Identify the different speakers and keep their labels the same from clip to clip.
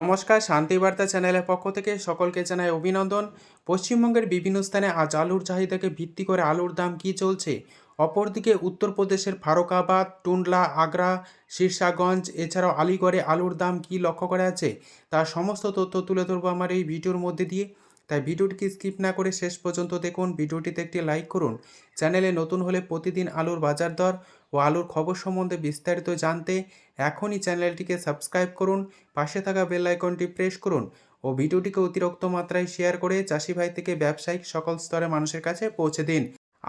Speaker 1: নমস্কার, শান্তিবার্তা চ্যানেলের পক্ষ থেকে সকলকে জানাই অভিনন্দন। পশ্চিমবঙ্গের বিভিন্ন স্থানে আজ আলুর চাহিদাকে ভিত্তি করে আলুর দাম কী চলছে? অপরদিকে উত্তরপ্রদেশের ফারুকাবাদ টুন্ডলা আগ্রা শীর্ষাগঞ্জ এছাড়াও আলিগড়ে আলুর দাম কী লক্ষ্য করা আছে তার সমস্ত তথ্য তুলে ধরবো আমার এই ভিডিওর মধ্যে দিয়ে। তাই ভিডিওটিকে স্কিপ না করে শেষ পর্যন্ত দেখুন। ভিডিওটিতে একটি লাইক করুন। চ্যানেলে নতুন হলে প্রতিদিন আলুর বাজার দর ও আলুর খবর সম্বন্ধে বিস্তারিত জানতে এখনই চ্যানেলটিকে সাবস্ক্রাইব করুন, পাশে থাকা বেল আইকনটি প্রেস করুন ও ভিডিওটিকে অতিরিক্ত মাত্রায় শেয়ার করে চাষি ভাই থেকে ব্যবসায়িক সকল স্তরে মানুষের কাছে পৌঁছে দিন।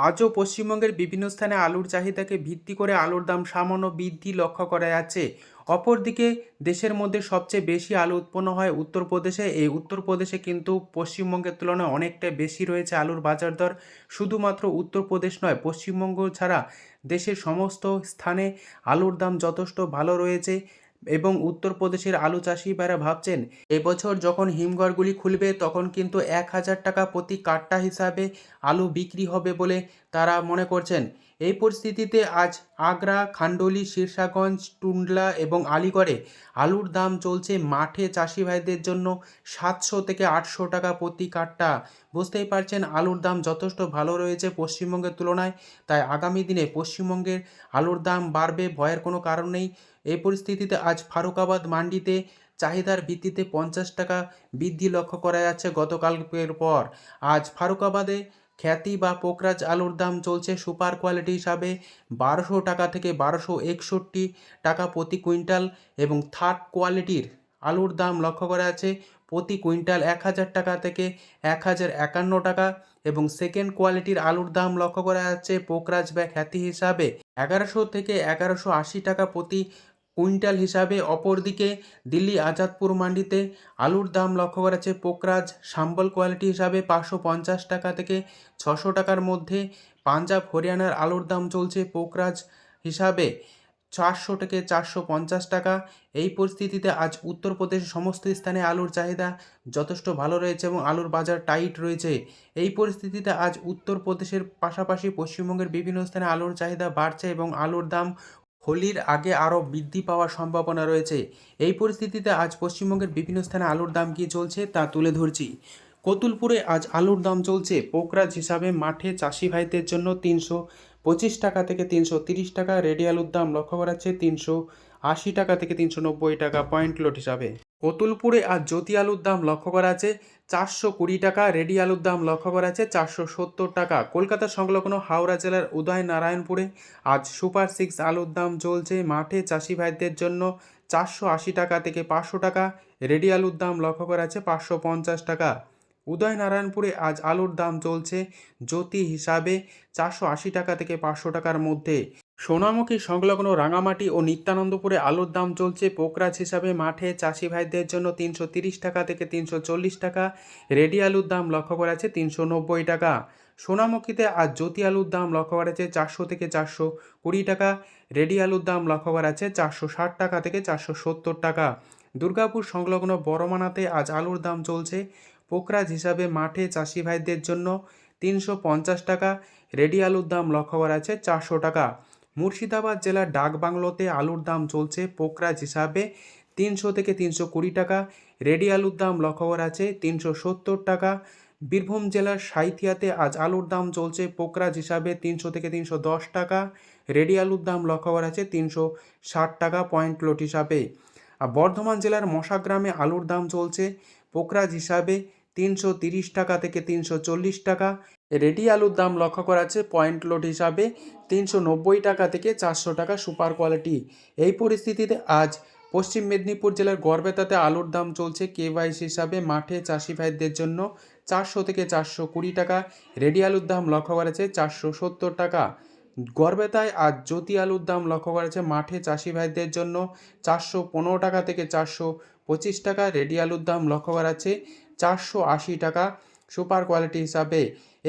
Speaker 1: আজও পশ্চিমবঙ্গের বিভিন্ন স্থানে আলুর চাহিদাকে ভিত্তি করে আলুর দাম সামান্য বৃদ্ধি লক্ষ্য করা যাচ্ছে। অপরদিকে দেশের মধ্যে সবচেয়ে বেশি আলু উৎপন্ন হয় উত্তরপ্রদেশে। এই উত্তরপ্রদেশে কিন্তু পশ্চিমবঙ্গের তুলনায় অনেকটা বেশি রয়েছে আলুর বাজার দর। শুধুমাত্র উত্তরপ্রদেশ নয়, পশ্চিমবঙ্গ ছাড়া দেশের সমস্ত স্থানে আলুর দাম যথেষ্ট ভালো রয়েছে এবং উত্তরপ্রদেশের আলু চাষি চাষিবারা ভাবছেন, এবছর যখন হিমঘরগুলি খুলবে তখন কিন্তু এক হাজার টাকা প্রতি কাট্টা হিসাবে আলু বিক্রি হবে বলে তারা মনে করছেন। এই পরিস্থিতিতে আজ আগ্রা, খান্ডলি, শীর্ষাগঞ্জ, টুন্ডলা এবং আলিগড়ে আলুর দাম চলছে মাঠে চাষি ভাইদের জন্য সাতশো থেকে আটশো টাকা প্রতি কাট্টা বুঝতেই পারছেন, আলুর দাম যথেষ্ট ভালো রয়েছে পশ্চিমবঙ্গের তুলনায়। তাই আগামী দিনে পশ্চিমবঙ্গের আলুর দাম বাড়বে ভয়ের কোনো কারণ নেই। এই পরিস্থিতিতে আজ ফারুকাবাদ মান্ডিতে চাহিদার ভিত্তিতে পঞ্চাশ টাকা বৃদ্ধি লক্ষ্য করা যাচ্ছে গতকালের পর। আজ ফারুকাবাদে খ্যাতি বা পোকরাজ আলুর দাম চলছে সুপার কোয়ালিটি হিসাবে বারোশো টাকা থেকে বারোশো একষট্টি টাকা প্রতি কুইন্টাল এবং থার্ড কোয়ালিটির আলুর দাম লক্ষ্য করা আছে প্রতি কুইন্টাল এক হাজার টাকা থেকে এক হাজার একান্ন টাকা এবং সেকেন্ড কোয়ালিটির আলুর দাম লক্ষ্য করা যাচ্ছে পোকরাজ বা খ্যাতি হিসাবে এগারোশো থেকে এগারোশো আশি টাকা প্রতি কুইন্টাল হিসাবে অপরদিকে দিল্লি আজাদপুর মান্ডিতে আলুর দাম লক্ষ্য করা যাচ্ছে পোকরাজ। সাম্বল কোয়ালিটি হিসাবে পাঁচশো পঞ্চাশ টাকা থেকে ছশো টাকার মধ্যে পাঞ্জাব হরিয়ানার আলুর দাম চলছে পোকরাজ হিসাবে চারশো থেকে চারশো পঞ্চাশ টাকা। এই পরিস্থিতিতে আজ উত্তরপ্রদেশের সমস্ত স্থানে আলুর চাহিদা যথেষ্ট ভালো রয়েছে এবং আলুর বাজার টাইট রয়েছে। এই পরিস্থিতিতে আজ উত্তরপ্রদেশের পাশাপাশি পশ্চিমবঙ্গের বিভিন্ন স্থানে আলুর চাহিদা বাড়ছে এবং আলুর দাম হোলির আগে আরও বৃদ্ধি পাওয়ার সম্ভাবনা রয়েছে। এই পরিস্থিতিতে আজ পশ্চিমবঙ্গের বিভিন্ন স্থানে আলুর দাম কী চলছে তা তুলে ধরছি। কতুলপুরে আজ আলুর দাম চলছে পোকরাজ হিসাবে মাঠে চাষি ভাইদের জন্য তিনশো পঁচিশ টাকা থেকে তিনশো তিরিশ টাকা। রেডি আলুর দাম লক্ষ্য করাচ্ছে তিনশো আশি টাকা থেকে তিনশো নব্বই টাকা পয়েন্ট লোড হিসাবে। কতুলপুরে আর জ্যোতি আলুর দাম লক্ষ্য করা আছে। চারশো কুড়ি টাকা, রেডি আলুর দাম লক্ষ্য করা আছে চারশো সত্তর টাকা। কলকাতা সংলগ্ন হাওড়া জেলার উদয় নারায়ণপুরে আজ সুপার সিক্স আলুর দাম চলছে। মাঠে চাষি ভাইদের জন্য চারশো আশি টাকা থেকে পাঁচশো টাকা। রেডি আলুর দাম লক্ষ্য করা আছে পাঁচশো পঞ্চাশ টাকা। উদয়নারায়ণপুরে আজ আলুর দাম চলছে জ্যোতি হিসাবে চারশো আশি টাকা থেকে পাঁচশো টাকার মধ্যে। সোনামুখী সংলগ্ন রাঙামাটি ও নিত্যানন্দপুরে আলুর দাম চলছে পোকরাজ হিসাবে মাঠে চাষি ভাইদের জন্য তিনশো তিরিশ টাকা থেকে তিনশো চল্লিশ টাকা। রেডি আলুর দাম লক্ষ্য করা আছে তিনশো নব্বই টাকা। সোনামুখীতে আজ জ্যোতি আলুর দাম লক্ষ্য করা আছে চারশো থেকে চারশো কুড়ি টাকা। রেডি আলুর দাম লক্ষ্য করা আছে চারশো ষাট টাকা থেকে চারশো সত্তর টাকা। দুর্গাপুর সংলগ্ন বড়মানাতে আজ আলুর দাম চলছে পোকরাজ হিসাবে মাঠে চাষি ভাইদের জন্য তিনশো পঞ্চাশ টাকা, রেডি আলুর দাম লক্ষ্য করা আছে চারশো টাকা। মুর্শিদাবাদ জেলার ডাকবাংলোতে আলুর দাম চলছে পোকরাজ হিসাবে তিনশো থেকে তিনশো কুড়ি টাকা, রেডি আলুর দাম লক্ষ্য করা আছে তিনশো সত্তর টাকা। বীরভূম জেলার সাঁইথিয়াতে আজ আলুর দাম চলছে পোকরাজ হিসাবে তিনশো থেকে তিনশো দশ টাকা, রেডি আলুর দাম লক্ষ্য করা আছে তিনশো ষাট টাকা পয়েন্ট লোট হিসাবে। আর বর্ধমান জেলার মশাগ্রামে আলুর দাম চলছে পোকরাজ হিসাবে তিনশো তিরিশ টাকা থেকে তিনশো চল্লিশ টাকা। রেডি আলুর দাম লক্ষ্য করা আছে পয়েন্ট লোড হিসাবে তিনশো নব্বই টাকা থেকে চারশো টাকা সুপার কোয়ালিটি। এই পরিস্থিতিতে আজ পশ্চিম মেদিনীপুর জেলার গড়বেতাতে আলুর দাম চলছে কেওয়াইসি হিসাবে। মাঠে চাষি ভাইদের জন্য চারশো থেকে চারশো কুড়ি টাকা। রেডি আলুর দাম লক্ষ্য করেছে চারশো সত্তর টাকা। গড়বেতায় আজ জ্যোতি আলুর দাম লক্ষ্য করেছে মাঠে চাষি ভাইদের জন্য চারশো পনেরো টাকা থেকে চারশো পঁচিশ টাকা। রেডি আলুর দাম লক্ষ্য করা আছে চারশো আশি টাকা সুপার কোয়ালিটি হিসাবে।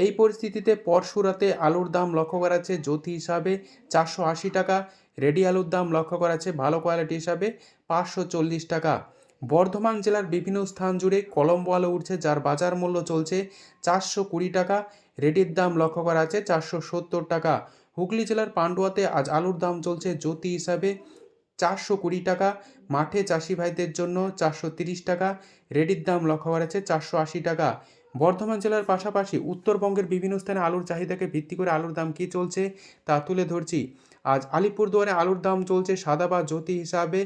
Speaker 1: এই পরিস্থিতিতে পরশুরাতে আলুর দাম লক্ষ্য করা আছে জ্যোতি হিসাবে চারশো আশি টাকা, রেডি আলুর দাম লক্ষ্য করা আছে ভালো কোয়ালিটি হিসাবে পাঁচশো চল্লিশ টাকা। বর্ধমান জেলার বিভিন্ন স্থান জুড়ে কলম্বো আলু উঠছে, যার বাজার মূল্য চলছে চারশো কুড়ি টাকা, রেডির দাম লক্ষ্য করা আছে চারশো সত্তর টাকা। হুগলি জেলার পান্ডুয়াতে আজ আলুর দাম চলছে জ্যোতি হিসাবে চারশো কুড়ি টাকা, মাঠে চাষি ভাইদের জন্য চারশো তিরিশ টাকা, রেডির দাম লক্ষ্য করা যাচ্ছে চারশো আশি টাকা। বর্ধমান জেলার পাশাপাশি উত্তরবঙ্গের বিভিন্ন স্থানে আলুর চাহিদাকে ভিত্তি করে আলুর দাম কী চলছে তা তুলে ধরছি। আজ আলিপুরদুয়ারে আলুর দাম চলছে সাদা বা জ্যোতি হিসাবে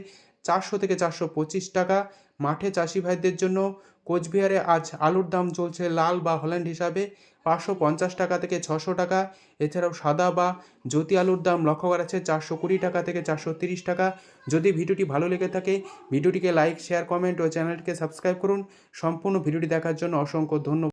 Speaker 1: চারশো থেকে চারশো পঁচিশ টাকা, মাঠে চাষি ভাইদের জন্য কোচবিহারে আজ আলুর দাম চলছে লাল বা হল্যান্ড হিসাবে পাঁচশো পঞ্চাশ টাকা থেকে ছশো টাকা। এছাড়াও সাদা বা জ্যোতি আলুর দাম লক্ষ্য করা যাচ্ছে চারশো কুড়ি টাকা থেকে চারশো তিরিশ টাকা। যদি ভিডিওটি ভালো লেগে থাকে, ভিডিওটিকে লাইক, শেয়ার, কমেন্ট ও চ্যানেলটিকে সাবস্ক্রাইব করুন। সম্পূর্ণ ভিডিওটি দেখার জন্য অসংখ্য ধন্যবাদ।